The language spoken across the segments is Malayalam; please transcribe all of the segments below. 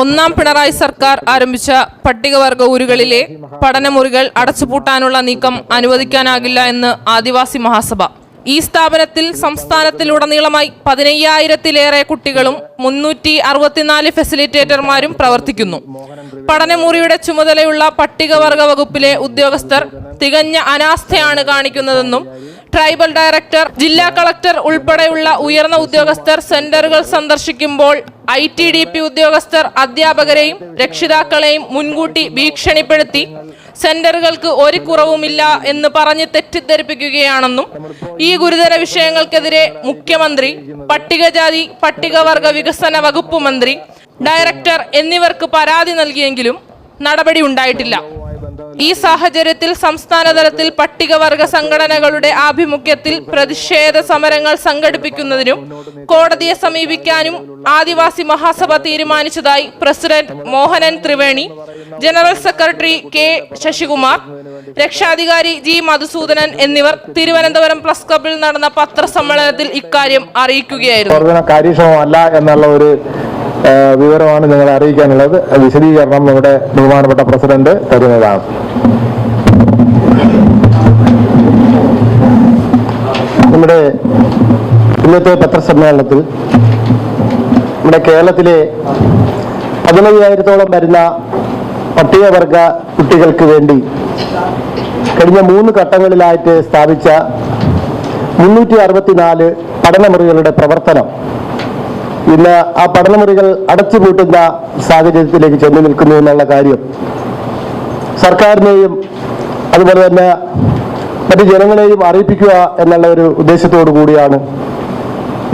ഒന്നാം പിണറായി സർക്കാർ ആരംഭിച്ച പട്ടികവർഗ ഊരുകളിലെ പഠനമുറികൾ അടച്ചുപൂട്ടാനുള്ള നീക്കം അനുവദിക്കാനാകില്ല എന്ന് ആദിവാസി മഹാസഭ. ഈ സ്ഥാപനത്തിൽ സംസ്ഥാനത്തിലുടനീളമായി പതിനയ്യായിരത്തിലേറെ കുട്ടികളും മുന്നൂറ്റി അറുപത്തിനാല് ഫെസിലിറ്റേറ്റർമാരും പ്രവർത്തിക്കുന്നു. പഠനമുറിയുടെ ചുമതലയുള്ള പട്ടികവർഗ വകുപ്പിലെ ഉദ്യോഗസ്ഥർ തികഞ്ഞ അനാസ്ഥയാണ് കാണിക്കുന്നതെന്നും ട്രൈബൽ ഡയറക്ടർ ജില്ലാ കളക്ടർ ഉൾപ്പെടെയുള്ള ഉയർന്ന ഉദ്യോഗസ്ഥർ സെന്ററുകൾ സന്ദർശിക്കുമ്പോൾ ഐ ടി ഡി പി ഉദ്യോഗസ്ഥർ അധ്യാപകരെയും രക്ഷിതാക്കളെയും മുൻകൂട്ടി ഭീഷണിപ്പെടുത്തി സെന്ററുകൾക്ക് ഒരു കുറവുമില്ല എന്ന് പറഞ്ഞ് തെറ്റിദ്ധരിപ്പിക്കുകയാണെന്നും ഈ ഗുരുതര വിഷയങ്ങൾക്കെതിരെ മുഖ്യമന്ത്രി പട്ടികജാതി പട്ടികവർഗ വികസന വകുപ്പ് മന്ത്രി ഡയറക്ടർ എന്നിവർക്ക് പരാതി നൽകിയെങ്കിലും നടപടി ഉണ്ടായിട്ടില്ല. ഈ സാഹചര്യത്തിൽ സംസ്ഥാനതലത്തിൽ പട്ടികവർഗ സംഘടനകളുടെ ആഭിമുഖ്യത്തിൽ പ്രതിഷേധ സമരങ്ങൾ സംഘടിപ്പിക്കുന്നതിനും കോടതിയെ സമീപിക്കാനും ആദിവാസി മഹാസഭ തീരുമാനിച്ചതായി president Mohanan Triveni general secretary K Sasikumar രക്ഷാധികാരി ജി മധുസൂദനൻ എന്നിവർ തിരുവനന്തപുരം പ്രസ് ക്ലബിൽ നടന്ന പത്രസമ്മേളനത്തിൽ ഇക്കാര്യം അറിയിക്കുകയായിരുന്നു. വിവരമാണ് നിങ്ങളെ അറിയിക്കാനുള്ളത്. വിശദീകരണം നമ്മുടെ ബഹുമാനപ്പെട്ട പ്രസിഡന്റ് തരുന്നതാണ്. നമ്മുടെ ഇന്നത്തെ പത്രസമ്മേളനത്തിൽ നമ്മുടെ കേരളത്തിലെ പതിനയ്യായിരത്തോളം വരുന്ന പട്ടികവർഗ കുട്ടികൾക്ക് വേണ്ടി കഴിഞ്ഞ മൂന്ന് ഘട്ടങ്ങളിലായിട്ട് സ്ഥാപിച്ച മുന്നൂറ്റി അറുപത്തിനാല് പഠനമുറികളുടെ പ്രവർത്തനം ഇന്ന് ആ പഠനമുറികൾ അടച്ചുപൂട്ടുന്ന സാഹചര്യത്തിലേക്ക് ചെന്നു നിൽക്കുന്നു എന്നുള്ള കാര്യം സർക്കാരിനെയും അതുപോലെ തന്നെ മറ്റ് ജനങ്ങളെയും അറിയിപ്പിക്കുക എന്നുള്ള ഒരു ഉദ്ദേശത്തോടു കൂടിയാണ്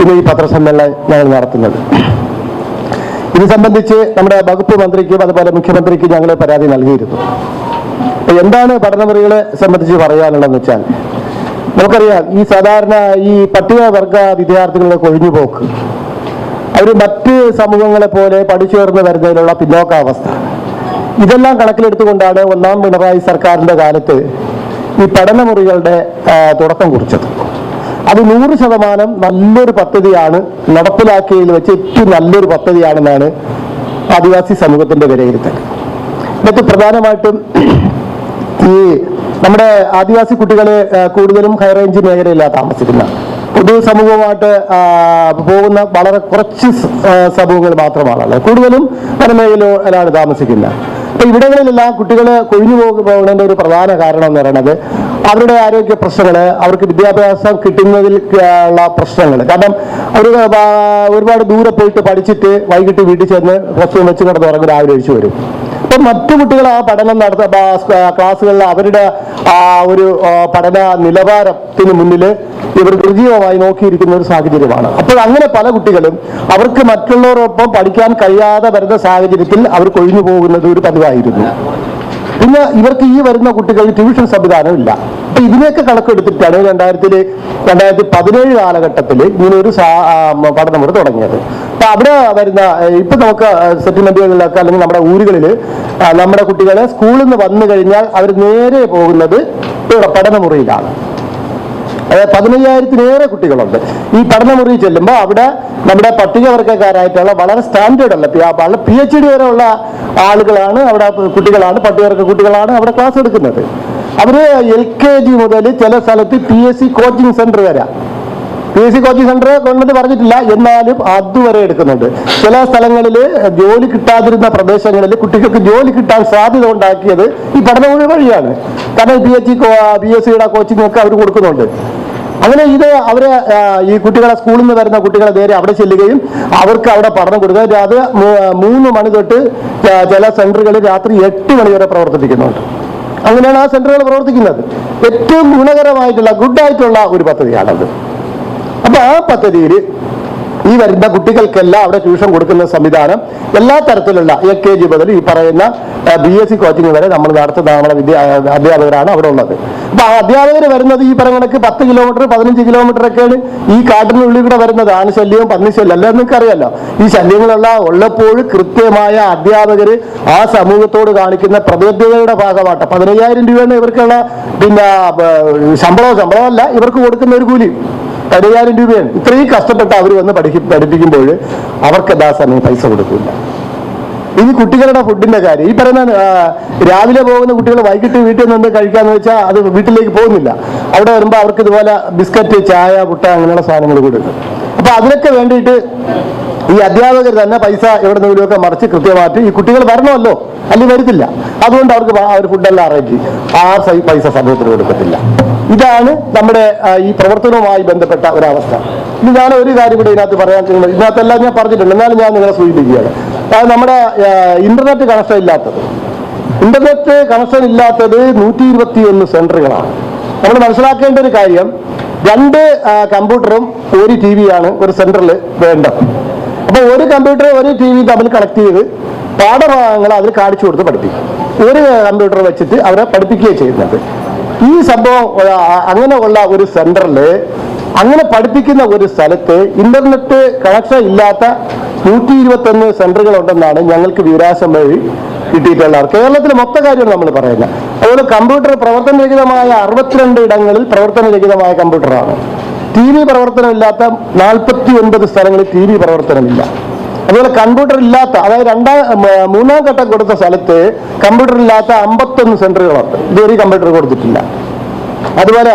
ഇന്ന് ഈ പത്രസമ്മേളനം ഞങ്ങൾ നടത്തുന്നത്. ഇത് സംബന്ധിച്ച് നമ്മുടെ വകുപ്പ് മന്ത്രിക്കും അതുപോലെ മുഖ്യമന്ത്രിക്കും ഞങ്ങൾ പരാതി നൽകിയിരുന്നു. എന്താണ് പഠനമുറികളെ സംബന്ധിച്ച് പറയാനുള്ളതെന്ന് വെച്ചാൽ നമുക്കറിയാം ഈ സാധാരണ ഈ പട്ടികവർഗ വിദ്യാർത്ഥികളുടെ കൊഴിഞ്ഞുപോക്ക് അവർ മറ്റ് സമൂഹങ്ങളെ പോലെ പഠിച്ചുയർന്ന് വരുന്നതിനുള്ള പിന്നോക്കാവസ്ഥ. ഇതെല്ലാം കണക്കിലെടുത്തുകൊണ്ടാണ് ഒന്നാം പിണറായി സർക്കാരിന്റെ കാലത്ത് ഈ പഠനമുറികളുടെ തുടക്കം കുറിച്ചത്. അത് നൂറ് ശതമാനം നല്ലൊരു പദ്ധതിയാണ് നടപ്പിലാക്കിയതിൽ വെച്ച് ഏറ്റവും നല്ലൊരു പദ്ധതിയാണെന്നാണ് ആദിവാസി സമൂഹത്തിന്റെ വിലയിരുത്തൽ. എന്നിട്ട് പ്രധാനമായിട്ടും ഈ നമ്മുടെ ആദിവാസി കുട്ടികൾ കൂടുതലും ഹൈറേഞ്ച് മേഖലയിലാണ് താമസിക്കുന്നത് പൊതു സമൂഹമായിട്ട് പോകുന്ന വളരെ കുറച്ച് സമൂഹങ്ങൾ മാത്രമാണ് കൂടുതലും കൂടുതലും വനമേഖലയിലാണ് താമസിക്കുന്നത് അപ്പൊ ഇവിടങ്ങളിലെല്ലാം കുട്ടികൾ കൊഴിഞ്ഞു പോകു പോകുന്നതിന്റെ ഒരു പ്രധാന കാരണം എന്ന് പറയുന്നത് അവരുടെ ആരോഗ്യ പ്രശ്നങ്ങൾ അവർക്ക് വിദ്യാഭ്യാസം കിട്ടുന്നതിൽ ഉള്ള പ്രശ്നങ്ങൾ കാരണം അവർ ഒരുപാട് ദൂരെ പോയിട്ട് പഠിച്ചിട്ട് വൈകിട്ട് വീട്ടിൽ ചെന്ന് പുസ്തകം വെച്ച് കിടന്ന് ഉറങ്ങി രാവിലെ ഒഴിച്ചു വരും. അപ്പൊ മറ്റു കുട്ടികൾ ആ പഠനം നടത്ത ക്ലാസ്സുകളിൽ അവരുടെ ആ ഒരു പഠന നിലവാരത്തിന് മുന്നിൽ ഇവർ നിർജീവമായി നോക്കിയിരിക്കുന്ന ഒരു സാഹചര്യമാണ്. അപ്പോൾ അങ്ങനെ പല കുട്ടികളും അവർക്ക് മറ്റുള്ളവരോടൊപ്പം പഠിക്കാൻ കഴിയാതെ വരുന്ന സാഹചര്യത്തിൽ അവർ കൊഴിഞ്ഞു പോകുന്നത് ഒരു പതിവായിരുന്നു. പിന്നെ ഇവർക്ക് ഈ വരുന്ന കുട്ടികൾ ട്യൂഷൻ സംവിധാനം ഇല്ല. അപ്പൊ ഇതിനെയൊക്കെ കണക്കെടുത്തിട്ടാണ് രണ്ടായിരത്തിൽ രണ്ടായിരത്തി പതിനേഴ് കാലഘട്ടത്തിൽ ഇങ്ങനെ ഒരു പഠനമുറ തുടങ്ങിയത്. അപ്പൊ അവിടെ വരുന്ന ഇപ്പൊ നമുക്ക് സെറ്റിൽമെന്റുകളിലൊക്കെ അല്ലെങ്കിൽ നമ്മുടെ ഊരുകളിൽ നമ്മുടെ കുട്ടികൾ സ്കൂളിൽ നിന്ന് വന്നു കഴിഞ്ഞാൽ അവർ നേരെ പോകുന്നത് ഇവിടെ പഠനമുറിയിലാണ്. അതായത് പതിനയ്യായിരത്തിലേറെ കുട്ടികളുണ്ട്. ഈ പഠനമുറി ചെല്ലുമ്പോൾ അവിടെ നമ്മുടെ പട്ടികവർഗക്കാരായിട്ടുള്ള വളരെ സ്റ്റാൻഡേർഡ് അല്ല പി എച്ച് ഡി വരെയുള്ള ആളുകളാണ് അവിടെ കുട്ടികളാണ് പട്ടികവർഗ കുട്ടികളാണ് അവിടെ ക്ലാസ് എടുക്കുന്നത്. അവർ എൽ കെ ജി മുതൽ ചില സ്ഥലത്ത് P S C coaching centre വരെ P S C coaching centre government പറഞ്ഞിട്ടില്ല. എന്നാലും അതുവരെ എടുക്കുന്നുണ്ട്. ചില സ്ഥലങ്ങളിൽ ജോലി കിട്ടാതിരുന്ന പ്രദേശങ്ങളിൽ കുട്ടികൾക്ക് ജോലി കിട്ടാൻ സാധ്യത ഉണ്ടാക്കിയത് ഈ പഠനമൊഴി വഴിയാണ്. കാരണം പി എച്ച് പി എസ് സിയുടെ കോച്ചിങ് ഒക്കെ അവർ കൊടുക്കുന്നുണ്ട്. അങ്ങനെ ഇത് അവരെ ഈ കുട്ടികളെ സ്കൂളിൽ നിന്ന് വരുന്ന കുട്ടികളെ നേരെ അവിടെ ചെല്ലുകയും അവർക്ക് അവിടെ പഠനം കൊടുക്കുക. അത് മൂന്ന് മണി തൊട്ട് ചില സെന്ററുകളിൽ രാത്രി എട്ട് മണി വരെ പ്രവർത്തിപ്പിക്കുന്നുണ്ട്. അങ്ങനെയാണ് ആ സെന്ററുകൾ പ്രവർത്തിക്കുന്നത്. ഏറ്റവും ഗുണകരമായിട്ടുള്ള ഗുഡായിട്ടുള്ള ഒരു പദ്ധതിയാണത്. അപ്പൊ ആ പദ്ധതിയിൽ ഈ വരുന്ന കുട്ടികൾക്കെല്ലാം അവിടെ ട്യൂഷൻ കൊടുക്കുന്ന സംവിധാനം എല്ലാ തരത്തിലുള്ള എ കെ ജി മുതൽ ഈ പറയുന്ന ബി എസ് സി കോച്ചിങ് വരെ നമ്മൾ നടത്തുന്ന നമ്മുടെ വിദ്യ അധ്യാപകരാണ് അവിടെ ഉള്ളത്. അപ്പൊ ആ അധ്യാപകർ വരുന്നത് ഈ പറഞ്ഞ കണക്ക് പത്ത് കിലോമീറ്റർ പതിനഞ്ച് കിലോമീറ്റർ ഒക്കെയാണ് ഈ കാട്ടിനുള്ളിൽ കൂടെ വരുന്നത് ആണ് ശല്യവും പന്നി ശല്യം എല്ലാം നിങ്ങൾക്ക് അറിയാലോ ഈ ശല്യങ്ങളെല്ലാം ഉള്ളപ്പോൾ കൃത്യമായ അധ്യാപകർ ആ സമൂഹത്തോട് കാണിക്കുന്ന പ്രതിബദ്ധതയുടെ ഭാഗമായിട്ട് പതിനയ്യായിരം രൂപയാണ് ഇവർക്കുള്ള പിന്നെ ശമ്പളവും ശമ്പളമോ ശമ്പളമല്ല ഇവർക്ക് കൊടുക്കുന്ന ഒരു കൂലി. പതിനയ്യായിരം രൂപയാണ്. ഇത്രയും കഷ്ടപ്പെട്ട് അവർ വന്ന് പഠിക്കും പഠിപ്പിക്കുമ്പോൾ അവർക്ക് എല്ലാ സമയം പൈസ കൊടുക്കില്ല ഇനി കുട്ടികളുടെ ഫുഡിന്റെ കാര്യം. ഈ പറയുന്ന രാവിലെ പോകുന്ന കുട്ടികൾ വൈകിട്ട് വീട്ടിൽ നിന്ന് കഴിക്കാന്ന് വെച്ചാൽ അത് വീട്ടിലേക്ക് പോകുന്നില്ല. അവിടെ വരുമ്പോൾ അവർക്ക് ഇതുപോലെ ബിസ്ക്കറ്റ് ചായ പുട്ട അങ്ങനെയുള്ള സാധനങ്ങൾ കൊടുക്കും. അപ്പൊ അതിനൊക്കെ വേണ്ടിയിട്ട് ഈ അധ്യാപകർ തന്നെ പൈസ എവിടെ നിന്നെങ്കിലുമൊക്കെ മറിച്ച് കൃത്യമായിട്ട് ഈ കുട്ടികൾ വരണമല്ലോ? അല്ലെങ്കിൽ വരുത്തില്ല? അതുകൊണ്ട് അവർക്ക് അവർ ഫുഡെല്ലാം അറേഞ്ച് ആ പൈസ സമൂഹത്തിന് കൊടുക്കത്തില്ല. ഇതാണ് നമ്മുടെ ഈ പ്രവർത്തനവുമായി ബന്ധപ്പെട്ട ഒരവസ്ഥ. ഇനി ഞാൻ ഒരു കാര്യം കൂടി ഇതിനകത്ത് പറയാൻ ഇതിനകത്തെല്ലാം ഞാൻ പറഞ്ഞിട്ടുണ്ട്. എന്നാലും ഞാൻ നിങ്ങളെ സൂചിപ്പിക്കുകയാണ്. അതായത് നമ്മുടെ ഇന്റർനെറ്റ് കണക്ഷൻ ഇല്ലാത്തത്. ഇന്റർനെറ്റ് കണക്ഷൻ ഇല്ലാത്തത് നൂറ്റി ഇരുപത്തി ഒന്ന് സെന്ററുകളാണ് നമ്മൾ മനസ്സിലാക്കേണ്ട ഒരു കാര്യം രണ്ട് കമ്പ്യൂട്ടറും ഒരു ടി വിയാണ് ഒരു സെന്ററിൽ വേണ്ടത്. അപ്പൊ ഒരു കമ്പ്യൂട്ടർ ഒരു ടി വി തമ്മിൽ കണക്ട് ചെയ്ത് പാഠഭാഗങ്ങൾ അതിൽ കാണിച്ചു കൊടുത്ത് പഠിപ്പിക്കും. ഒരു കമ്പ്യൂട്ടർ വെച്ചിട്ട് അവരെ പഠിപ്പിക്കുകയാണ് ചെയ്യുന്നത്. ഈ സംഭവം അങ്ങനെ ഉള്ള ഒരു സെന്ററിൽ അങ്ങനെ പഠിപ്പിക്കുന്ന ഒരു സ്ഥലത്ത് ഇന്റർനെറ്റ് കണക്ഷൻ ഇല്ലാത്ത നൂറ്റി ഇരുപത്തൊന്ന് സെന്ററുകൾ ഉണ്ടെന്നാണ് ഞങ്ങൾക്ക് വിവരാശം വഴി കിട്ടിയിട്ടുള്ളത്. കേരളത്തിലെ മൊത്ത കാര്യമാണ് നമ്മൾ പറയുന്നത്. അതുപോലെ കമ്പ്യൂട്ടർ പ്രവർത്തനരഹിതമായ അറുപത്തിരണ്ട് ഇടങ്ങളിൽ പ്രവർത്തനരഹിതമായ കമ്പ്യൂട്ടറാണ് ടി വി പ്രവർത്തനമില്ലാത്ത നാൽപ്പത്തി ഒൻപത് സ്ഥലങ്ങളിൽ ടി വി പ്രവർത്തനമില്ല. അതുപോലെ കമ്പ്യൂട്ടർ ഇല്ലാത്ത അതായത് രണ്ടാം മൂന്നാം ഘട്ടം കൊടുത്ത സ്ഥലത്ത് കമ്പ്യൂട്ടർ ഇല്ലാത്ത അമ്പത്തൊന്ന് സെന്ററുകളുണ്ട് ഇതുവരെ കമ്പ്യൂട്ടർ കൊടുത്തിട്ടില്ല. അതുപോലെ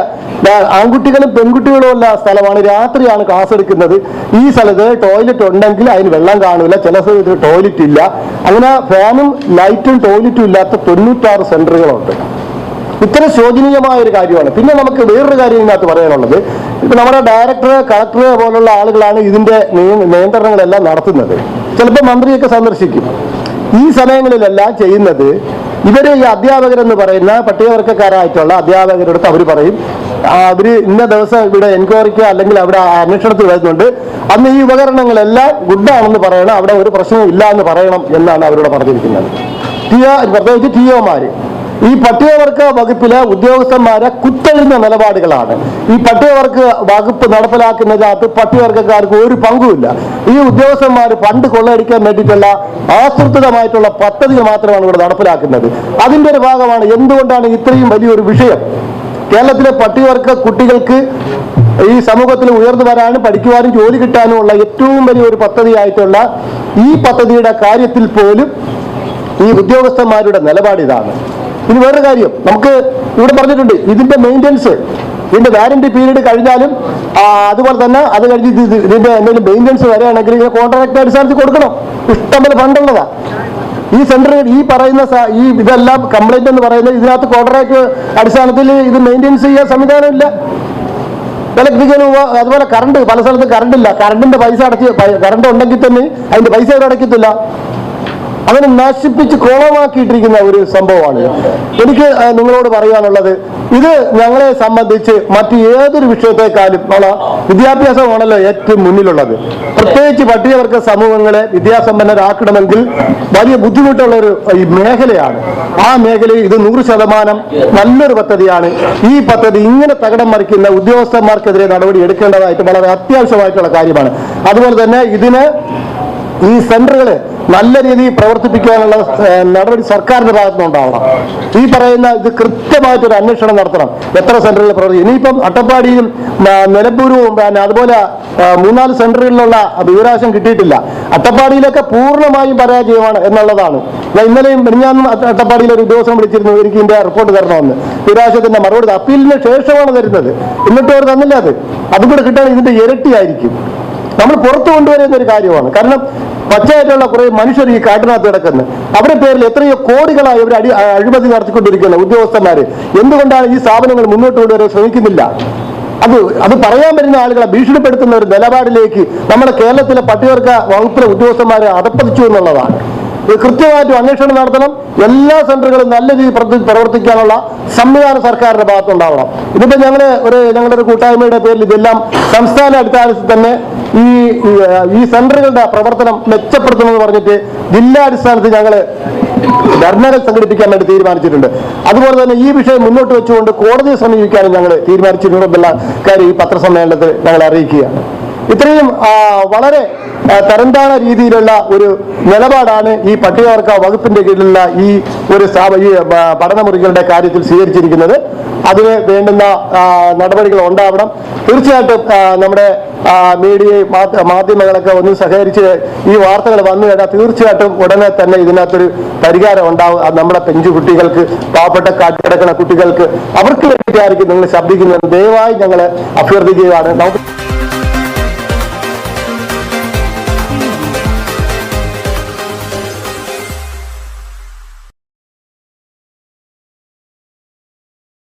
ആൺകുട്ടികളും പെൺകുട്ടികളും ഉള്ള സ്ഥലമാണ് രാത്രിയാണ് ക്ലാസ് എടുക്കുന്നത്. ഈ സ്ഥലത്ത് ടോയ്ലറ്റ് ഉണ്ടെങ്കിൽ അതിന് വെള്ളം കാണില്ല ചില സ്ഥലത്ത് ടോയ്ലറ്റ് ഇല്ല. അങ്ങനെ ഫാനും ലൈറ്റും ടോയ്ലറ്റും ഇല്ലാത്ത തൊണ്ണൂറ്റാറ് സെന്ററുകളുണ്ട് ഇത്ര ശോചനീയമായ ഒരു കാര്യമാണ്. പിന്നെ നമുക്ക് വേറൊരു കാര്യം ഇതിനകത്ത് പറയാനുള്ളത്. ഇപ്പൊ നമ്മുടെ ഡയറക്ടർ കളക്ടർ പോലുള്ള ആളുകളാണ് ഇതിന്റെ നിയ- നിയന്ത്രണങ്ങളെല്ലാം നടത്തുന്നത്. ചിലപ്പോൾ മന്ത്രിയൊക്കെ സന്ദർശിക്കും. ഈ സമയങ്ങളിലെല്ലാം ചെയ്യുന്നത് ഇവർ ഈ അധ്യാപകരെന്ന് പറയുന്ന പട്ടികവർഗക്കാരായിട്ടുള്ള അധ്യാപകരുടെ അടുത്ത് അവർ പറയും. അവർ ഇന്ന ദിവസം ഇവിടെ എൻക്വയറിക്ക് അല്ലെങ്കിൽ അവിടെ അന്വേഷണത്തിൽ വരുന്നുണ്ട്. അന്ന് ഈ ഉപകരണങ്ങളെല്ലാം ഗുഡാണെന്ന് പറയണം. അവിടെ ഒരു പ്രശ്നവും ഇല്ല എന്ന് പറയണം എന്നാണ് അവരോട് പറഞ്ഞിരിക്കുന്നത്. ടി പ്രത്യേകിച്ച് ടി ഒമാര് ഈ പട്ടികവർഗ വകുപ്പിലെ ഉദ്യോഗസ്ഥന്മാരെ കുത്തഴുന്ന നിലപാടുകളാണ്. ഈ പട്ടികവർഗ വകുപ്പ് നടപ്പിലാക്കുന്നതിനകത്ത് പട്ടികവർഗക്കാർക്ക് ഒരു പങ്കുമില്ല. ഈ ഉദ്യോഗസ്ഥന്മാർ പണ്ട് കൊള്ളയടിക്കാൻ വേണ്ടിയിട്ടുള്ള ആസൂത്രിതമായിട്ടുള്ള പദ്ധതികൾ മാത്രമാണ് ഇവിടെ നടപ്പിലാക്കുന്നത്. അതിന്റെ ഒരു ഭാഗമാണ് എന്തുകൊണ്ടാണ് ഇത്രയും വലിയൊരു വിഷയം? കേരളത്തിലെ പട്ടികവർഗ കുട്ടികൾക്ക് ഈ സമൂഹത്തിൽ ഉയർന്നു വരാനും പഠിക്കുവാനും ജോലി കിട്ടാനുമുള്ള ഏറ്റവും വലിയ ഒരു പദ്ധതിയായിട്ടുള്ള ഈ പദ്ധതിയുടെ കാര്യത്തിൽ പോലും ഈ ഉദ്യോഗസ്ഥന്മാരുടെ നിലപാട് ഇതാണ്. ഇനി വേറൊരു കാര്യം. നമുക്ക് ഇവിടെ പറഞ്ഞിട്ടുണ്ട് ഇതിന്റെ മെയിന്റെനൻസ് ഇതിന്റെ വാരണ്ടി പീരീഡ് കഴിഞ്ഞാലും അതുപോലെ തന്നെ അത് കഴിഞ്ഞ് ഇത് ഇത് ഇതിന്റെ എന്തെങ്കിലും മെയിന്റെനൻസ് വരികയാണെങ്കിൽ ഇതിന് കോൺട്രാക്ട് അടിസ്ഥാനത്തിൽ കൊടുക്കണം. ഇഷ്ടംപോലെ ഫണ്ടുള്ളതാ ഈ സെന്റർ ഈ പറയുന്ന ഈ ഇതെല്ലാം കംപ്ലൈന്റ് എന്ന് പറയുന്നത് ഇതിനകത്ത് കോൺട്രാക്ട് അടിസ്ഥാനത്തിൽ ഇത് മെയിന്റെനൻസ് ചെയ്യാൻ സംവിധാനമില്ല. ഇലക്ട്രിക്കൽ അതുപോലെ കറണ്ട് പല സ്ഥലത്തും കറണ്ട് ഇല്ല. കറണ്ടിന്റെ പൈസ അടച്ച് കറണ്ട് ഉണ്ടെങ്കിൽ തന്നെ അതിന്റെ പൈസ അവർ അതിനെ നശിപ്പിച്ച് കോളമാക്കിയിട്ടിരിക്കുന്ന ഒരു സംഭവമാണ്. എനിക്ക് നിങ്ങളോട് പറയാനുള്ളത് ഇത് ഞങ്ങളെ സംബന്ധിച്ച് മറ്റ് ഏതൊരു വിഷയത്തെക്കാളും ഉള്ള വിദ്യാഭ്യാസമാണല്ലോ ഏറ്റവും മുന്നിലുള്ളത്. പ്രത്യേകിച്ച് പട്ടികവർഗ സമൂഹങ്ങളെ വിദ്യാസമ്പന്നരാക്കണമെങ്കിൽ വലിയ ബുദ്ധിമുട്ടുള്ള ഒരു മേഖലയാണ്. ആ മേഖലയിൽ ഇത് നൂറ് ശതമാനം നല്ലൊരു പദ്ധതിയാണ്. ഈ പദ്ധതി ഇങ്ങനെ തകടം മറിക്കുന്ന ഉദ്യോഗസ്ഥന്മാർക്കെതിരെ നടപടി എടുക്കേണ്ടതായിട്ട് വളരെ അത്യാവശ്യമായിട്ടുള്ള കാര്യമാണ്. അതുപോലെ തന്നെ ഇതിന് ഈ സെന്ററുകളെ നല്ല രീതിയിൽ പ്രവർത്തിപ്പിക്കാനുള്ള നടപടി സർക്കാരിന്റെ ഭാഗത്തുനിന്നുണ്ടാവണം ഈ പറയുന്ന ഇത് കൃത്യമായിട്ടൊരു അന്വേഷണം നടത്തണം. എത്ര സെന്ററുകൾ പ്രവർത്തിക്കും ഇനിയിപ്പം അട്ടപ്പാടിയും നിലമ്പൂരും പിന്നെ അതുപോലെ മൂന്നാൽ സെന്ററുകളിലുള്ള വിവരാശം കിട്ടിയിട്ടില്ല. അട്ടപ്പാടിയിലൊക്കെ പൂർണമായും പരാജയമാണ് എന്നുള്ളതാണ്. ഞാൻ ഇന്നലെയും മിനിഞ്ഞാന്നും അട്ടപ്പാടിയിൽ ഒരു ഉദ്യോഗസ്ഥൻ വിളിച്ചിരുന്നു. എനിക്ക് ഇതിന്റെ റിപ്പോർട്ട് തരണമെന്ന്. വിവരാശത്തിന്റെ മറുപടി അപ്പീലിന് ശേഷമാണ് തരുന്നത്. എന്നിട്ട് അവർ തന്നില്ല അത്. അതും കൂടെ കിട്ടാൻ ഇതിന്റെ ഇരട്ടിയായിരിക്കും. നമ്മൾ പുറത്തു കൊണ്ടുവരുന്ന ഒരു കാര്യമാണ്. കാരണം പച്ചയായിട്ടുള്ള കുറെ മനുഷ്യർ ഈ കാട്ടിനകത്ത് കിടക്കുന്നത് അവരുടെ പേരിൽ എത്രയോ കോടികളായി അവർ അടി അഴിമതി നടത്തിക്കൊണ്ടിരിക്കുന്ന ഉദ്യോഗസ്ഥന്മാര്. എന്തുകൊണ്ടാണ് ഈ സ്ഥാപനങ്ങൾ മുന്നോട്ട് കൊണ്ടുവരാൻ ശ്രമിക്കുന്നില്ല? അത് അത് പറയാൻ വരുന്ന ആളുകളെ ഭീഷണിപ്പെടുത്തുന്ന ഒരു നിലപാടിലേക്ക് നമ്മുടെ കേരളത്തിലെ പട്ടികവർഗ വകുപ്പിലെ ഉദ്യോഗസ്ഥന്മാരെ അടപ്പതിച്ചു എന്നുള്ളതാണ്. കൃത്യമായിട്ട് അന്വേഷണം നടത്തണം. എല്ലാ സെന്ററുകളും നല്ല രീതിയിൽ പ്രവർത്തി- പ്രവർത്തിക്കാനുള്ള സംവിധാനം സർക്കാരിന്റെ ഭാഗത്തുണ്ടാവണം. ഇതിപ്പോ ഞങ്ങൾ ഒരു ഞങ്ങളുടെ ഒരു കൂട്ടായ്മയുടെ പേരിൽ ഇതെല്ലാം സംസ്ഥാന അടിസ്ഥാനത്തിൽ തന്നെ ഈ ഈ, സെന്ററുകളുടെ പ്രവർത്തനം മെച്ചപ്പെടുത്തണമെന്ന് പറഞ്ഞിട്ട് ജില്ലാ ഞങ്ങൾ ധർണകൾ സംഘടിപ്പിക്കാൻ വേണ്ടി തീരുമാനിച്ചിട്ടുണ്ട്. അതുപോലെ തന്നെ ഈ വിഷയം മുന്നോട്ട് വെച്ചുകൊണ്ട് കോടതിയെ സമീപിക്കാനും ഞങ്ങൾ തീരുമാനിച്ചിട്ടുണ്ടെന്നുള്ള കാര്യം ഈ പത്രസമ്മേളനത്തിൽ ഞങ്ങൾ അറിയിക്കുകയാണ്. ഇത്രയും വളരെ തരംതാണ രീതിയിലുള്ള ഒരു നിലപാടാണ് ഈ പട്ടികവർഗ വകുപ്പിന്റെ കീഴിലുള്ള ഈ ഒരു ഈ പഠനമുറികളുടെ കാര്യത്തിൽ സ്വീകരിച്ചിരിക്കുന്നത്. അതിന് വേണ്ടുന്ന നടപടികൾ ഉണ്ടാവണം. തീർച്ചയായിട്ടും നമ്മുടെ മീഡിയ മാധ്യമങ്ങളൊക്കെ ഒന്ന് സഹകരിച്ച് ഈ വാർത്തകൾ വന്നു കഴിഞ്ഞാൽ തീർച്ചയായിട്ടും ഉടനെ തന്നെ ഇതിനകത്തൊരു പരിഹാരം ഉണ്ടാവും. നമ്മുടെ പെഞ്ചു കുട്ടികൾക്ക് പാവപ്പെട്ട കാട്ടിക്കിടക്കുന്ന കുട്ടികൾക്ക് അവർക്ക് വേണ്ടിയിട്ടായിരിക്കും നിങ്ങൾ ശബ്ദിക്കുന്നത്. ദയവായി ഞങ്ങൾ അഭ്യർത്ഥിക്കുകയാണ്. നമുക്ക്